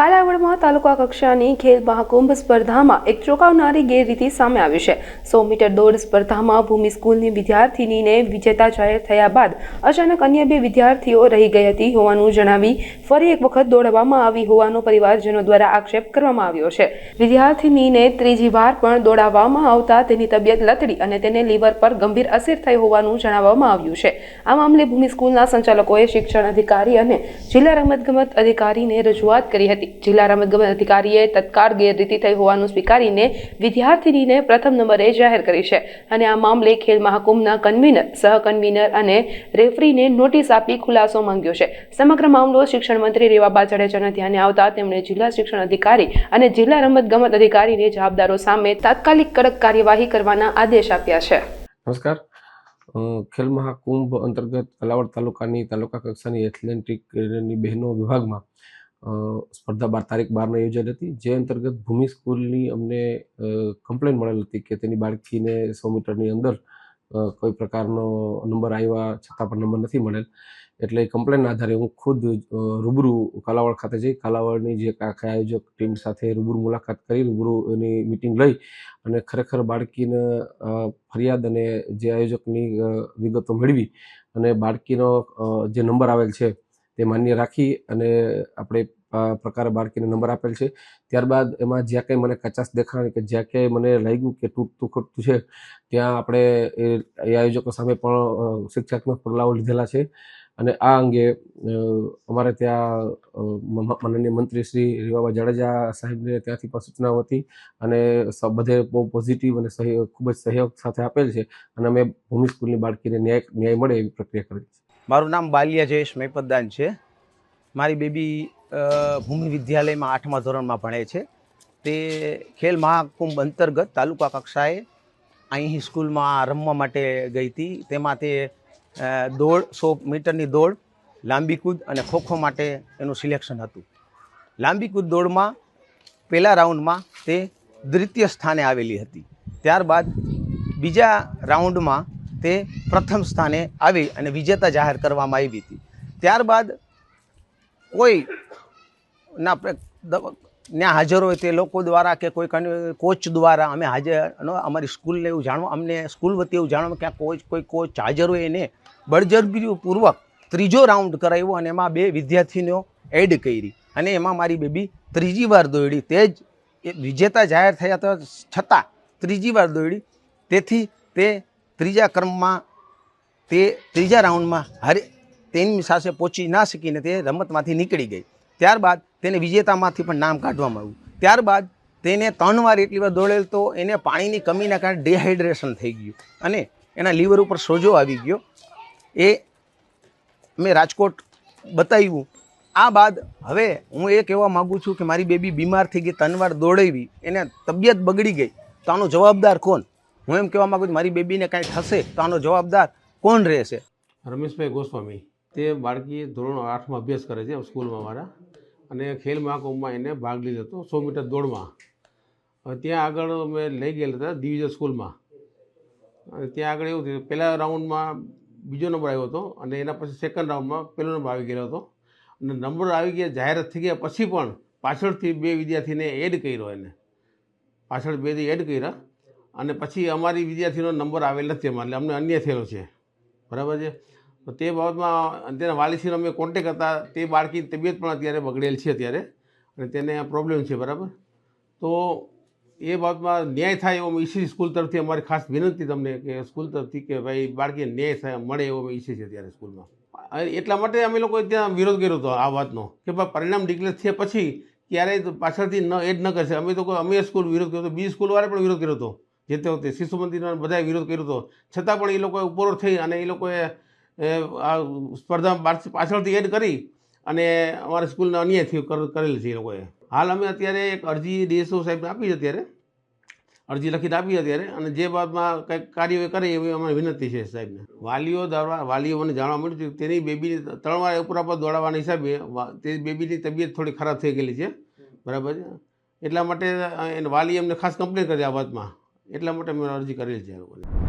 કાલાવડમાં તાલુકા કક્ષાની ખેલ મહાકુંભ સ્પર્ધામાં એક ચોંકાવનારી ગેરરીતિ સામે આવી છે. સો મીટર દોડ સ્પર્ધામાં ભૂમિ સ્કૂલની વિદ્યાર્થિનીને વિજેતા જાહેર થયા બાદ અચાનક અન્ય બે વિદ્યાર્થીઓ રહી ગઈ હતી હોવાનું જણાવી ફરી એક વખત દોડવામાં આવી હોવાનો પરિવારજનો દ્વારા આક્ષેપ કરવામાં આવ્યો છે. વિદ્યાર્થિનીને ત્રીજી વાર પણ દોડાવવામાં આવતા તેની તબિયત લથડી અને તેને લીવર પર ગંભીર અસર થઈ હોવાનું જણાવવામાં આવ્યું છે. આ મામલે ભૂમિ સ્કૂલના સંચાલકોએ શિક્ષણ અધિકારી અને જિલ્લા રમતગમત અધિકારીને રજૂઆત કરી હતી. જિલ્લા રમતગમત અધિકારીએ તત્કાળ ગેરરીતિ થઈ હોવાનું સ્વીકારીને વિદ્યાર્થિનીને પ્રથમ નંબરે જાહેર કરી છે. અને આ મામલે ખેલ મહાકુંભના કન્વીનર, સહ કન્વીનર અને રેફરીને નોટિસ આપી ખુલાસો માંગ્યો છે. સમગ્ર મામલો શિક્ષણ મંત્રી રેવાબા જાડેજાના ધ્યાને આવતા તેમણે જિલ્લા શિક્ષણ અધિકારી અને જિલ્લા રમતગમત અધિકારીને જવાબદારો સામે તાત્કાલિક કડક કાર્યવાહી કરવાના આદેશ આપ્યા છે. નમસ્કાર. ખેલ મહાકુંભ અંતર્ગત અલાવડ તાલુકાની તાલુકા કક્ષાની એથ્લેટિકની બહેનો વિભાગમાં સ્પર્ધા બાર તારીખ બારને યોજાઈ હતી. જે અંતર્ગત ભૂમિ સ્કૂલની અમને કમ્પ્લેન મળેલ હતી કે તેની બાળકીને સો મીટરની અંદર કોઈ પ્રકારનો નંબર આવ્યા છતાં પણ નંબર નથી મળેલ. એટલે કમ્પ્લેન આધારે હું ખુદ રૂબરૂ કાલાવડ ખાતે જઈ, કાલાવડની જે આખા આયોજક ટીમ સાથે રૂબરૂ મુલાકાત કરી, રૂબરૂ એની મિટિંગ લઈ અને ખરેખર બાળકીને ફરિયાદ અને જે આયોજકની વિગતો મેળવી અને બાળકીનો જે નંબર આવેલ છે તે માન્ય રાખી અને આપણે પ્રકારે બાળકીને નંબર આપેલ છે. ત્યારબાદ એમાં જ્યાં કંઈ મને કચાશ દેખાણી કે જ્યાં ક્યાંય મને લાગ્યું કે તૂટતું ખૂટતું છે, ત્યાં આપણે એ આયોજકો સામે પણ શિક્ષાત્મક પગલાઓ લીધેલા છે. અને આ અંગે અમારે ત્યાં માનનીય મંત્રી શ્રી રીવાબા જાડેજા સાહેબને ત્યાંથી પણ સૂચનાઓ હતી અને બધે બહુ પોઝિટિવ અને સહયોગ ખૂબ જ સહયોગ સાથે આપેલ છે અને અમે ભૂમિ સ્કૂલની બાળકીને ન્યાય ન્યાય મળે એવી પ્રક્રિયા કરેલી છે. મારું નામ બાલિયા જયેશ મહેપતદાન છે. મારી બેબી ભૂમિ વિદ્યાલયમાં આઠમા ધોરણમાં ભણે છે. તે ખેલ મહાકુંભ અંતર્ગત તાલુકા કક્ષાએ અહીં સ્કૂલમાં રમવા માટે ગઈ હતી. તેમાં તે દોડ, સો મીટરની દોડ, લાંબી કૂદ અને ખોખો માટે એનું સિલેક્શન હતું. લાંબી કૂદ દોડમાં પહેલા રાઉન્ડમાં તે દ્વિતીય સ્થાને આવેલી હતી. ત્યારબાદ બીજા રાઉન્ડમાં તે પ્રથમ સ્થાને આવી અને વિજેતા જાહેર કરવામાં આવી હતી. ત્યારબાદ કોઈ ના ત્યાં હાજર હોય તે લોકો દ્વારા કે કોઈ કોચ દ્વારા અમે હાજર અમારી સ્કૂલને એવું જાણવા અમને સ્કૂલ વતી એવું જાણવા કે કોચ કોઈ કોચ હાજર હોય એને બળજબરીપૂર્વક ત્રીજો રાઉન્ડ કરાવ્યો અને એમાં બે વિદ્યાર્થીનીઓ એડ કરી. અને એમાં મારી બેબી ત્રીજી વાર દોડી તે જ વિજેતા જાહેર થયા તો છતાં ત્રીજી વાર દોડી તેથી તે ત્રીજા ક્રમમાં તે ત્રીજા રાઉન્ડમાં હારી તેની સાથે પહોંચી ના શકીને તે રમતમાંથી નીકળી ગઈ. ત્યારબાદ તેને વિજેતામાંથી પણ નામ કાઢવામાં આવ્યું. ત્યારબાદ તેને ત્રણ વાર એટલી વાર દોડેલ તો એને પાણીની કમીના કારણે ડિહાઇડ્રેશન થઈ ગયું અને એના લીવર ઉપર સોજો આવી ગયો. એ મેં રાજકોટ બતાવ્યું. આ બાદ હવે હું એ કહેવા માગું છું કે મારી બેબી બીમાર થઈ ગઈ, ત્રણ વાર દોડાવી, એને તબિયત બગડી ગઈ, તો આનો જવાબદાર કોણ? હું એમ કહેવા માગું છું, મારી બેબીને કાંઈ થશે તો આનો જવાબદાર કોણ રહેશે? રમેશભાઈ ગોસ્વામી, તે બાળકી ધોરણ આઠમાં અભ્યાસ કરે છે સ્કૂલમાં મારા. અને ખેલ મહાકુંભમાં એને ભાગ લીધો હતો, સો મીટર દોડમાં. ત્યાં આગળ અમે લઈ ગયેલા હતા ડિવિઝન સ્કૂલમાં. ત્યાં આગળ એવું થયું, પહેલા રાઉન્ડમાં બીજો નંબર આવ્યો હતો અને એના પછી સેકન્ડ રાઉન્ડમાં પહેલો નંબર આવી ગયેલો હતો. અને નંબર આવી ગયા જાહેરાત થઈ ગયા, પછી પણ પાછળથી બે વિદ્યાર્થીને એડ કર્યો એને. પાછળ બે એડ કર્યા. અને પછી અમારી વિદ્યાર્થીનો નંબર આવેલ નથી અમારે એટલે અમને અન્ય થયેલો છે. બરાબર છે? તો તે બાબતમાં તેના વાલીશ્રીનો અમે કોન્ટેક હતા, તે બાળકી તબિયત પણ અત્યારે બગડેલ છે અત્યારે, અને તેને પ્રોબ્લેમ છે, બરાબર? તો એ બાબતમાં ન્યાય થાય એવો ઈસી સ્કૂલ તરફથી અમારી ખાસ વિનંતી તમને કે સ્કૂલ તરફથી કે ભાઈ બાળકીને ન્યાય થાય, મળે એવો અમે ઈચ્છીએ છીએ અત્યારે સ્કૂલમાં. એટલા માટે અમે લોકોએ ત્યાં વિરોધ કર્યો હતો આ વાતનો, કે ભાઈ પરિણામ ડિક્લેર થયા પછી ક્યારેય પાછળથી ન એડ ન કરશે. અમે તો અમે સ્કૂલ વિરોધ કર્યો હતો બીજી સ્કૂલવાળાએ પણ વિરોધ કર્યો હતો. જે તે વખતે શિશુ મંદિરના બધાએ વિરોધ કર્યો હતો. છતાં પણ એ લોકોએ ઉપરો થઈ અને એ લોકોએ આ સ્પર્ધામાં પાછળથી એડ કરી અને અમારા સ્કૂલને અન્યાય થયું કર- કરેલ છે એ લોકોએ. હાલ અમે અત્યારે એક અરજી ડીએસઓ સાહેબને આપી છે અત્યારે. અરજી લખીને આપી અત્યારે અને જે બાબતમાં કંઈક કાર્યવાહી કરે એવી અમારી વિનંતી છે સાહેબને. વાલીઓ દ્વારા વાલીઓને જાણવા મળ્યું છે તેની બેબીની ત્રણ વાર ઉપર ઉપર દોડાવવાના હિસાબે તે બેબીની તબિયત થોડી ખરાબ થઈ ગયેલી છે. બરાબર છે? એટલા માટે એને વાલી એમને ખાસ કમ્પ્લેન કરી આ વાતમાં એટલા માટે મેં અરજી કરેલી છે એ લોકોને.